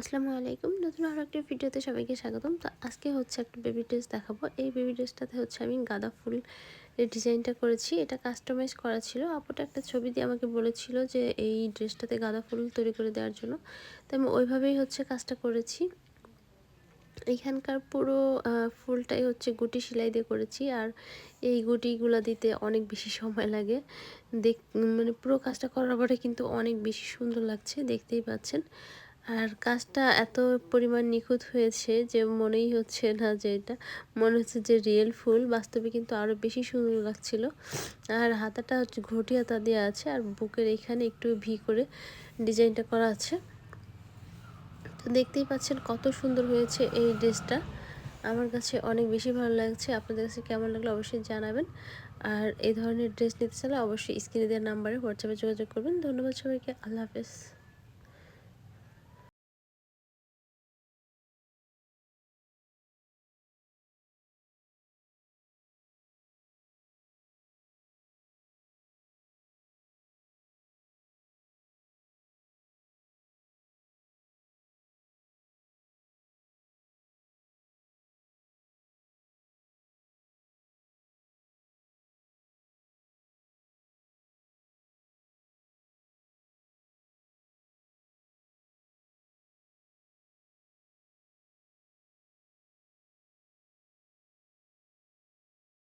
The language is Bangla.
আসসালামু আলাইকুম। নতুন আরও একটা ভিডিওতে সবাইকে স্বাগতম। তো আজকে হচ্ছে একটা বেবি ড্রেস দেখাবো। এই বেবি ড্রেসটাতে হচ্ছে আমি গাঁদা ফুল ডিজাইনটা করেছি। এটা কাস্টমাইজ করা ছিল। আপুটা একটা ছবি দিয়ে আমাকে বলেছিল যে এই ড্রেসটাতে গাঁদা ফুল তৈরি করে দেওয়ার জন্য। তো আমি ওইভাবেই হচ্ছে কাজটা করেছি। এইখানকার পুরো ফুলটাই হচ্ছে গুটি সেলাই দিয়ে করেছি। আর এই গুটিগুলো দিতে অনেক বেশি সময় লাগে। দেখ মানে পুরো কাজটা করার পরে কিন্তু অনেক বেশি সুন্দর লাগছে, দেখতেই পাচ্ছেন। আর কাজটা এত পরিমাণ নিখুঁত হয়েছে যে মনেই হচ্ছে না যে এটা। মনে হচ্ছে যে রিয়েল ফুল, বাস্তবে কিন্তু আরও বেশি সুন্দর লাগছিল। আর হাতাটা হচ্ছে ঘটি হাতা দেওয়া আছে আর বুকের এখানে একটু ভি করে ডিজাইনটা করা আছে। তো দেখতেই পাচ্ছেন কত সুন্দর হয়েছে এই ড্রেসটা। আমার কাছে অনেক বেশি ভালো লাগছে। আপনাদের কাছে কেমন লাগল অবশ্যই জানাবেন। আর এই ধরনের ড্রেস নিতে চাইলে অবশ্যই স্ক্রিনে দেওয়ার নাম্বারে হোয়াটসঅ্যাপে যোগাযোগ করবেন। ধন্যবাদ সবাইকে। আল্লাহ হাফেজ।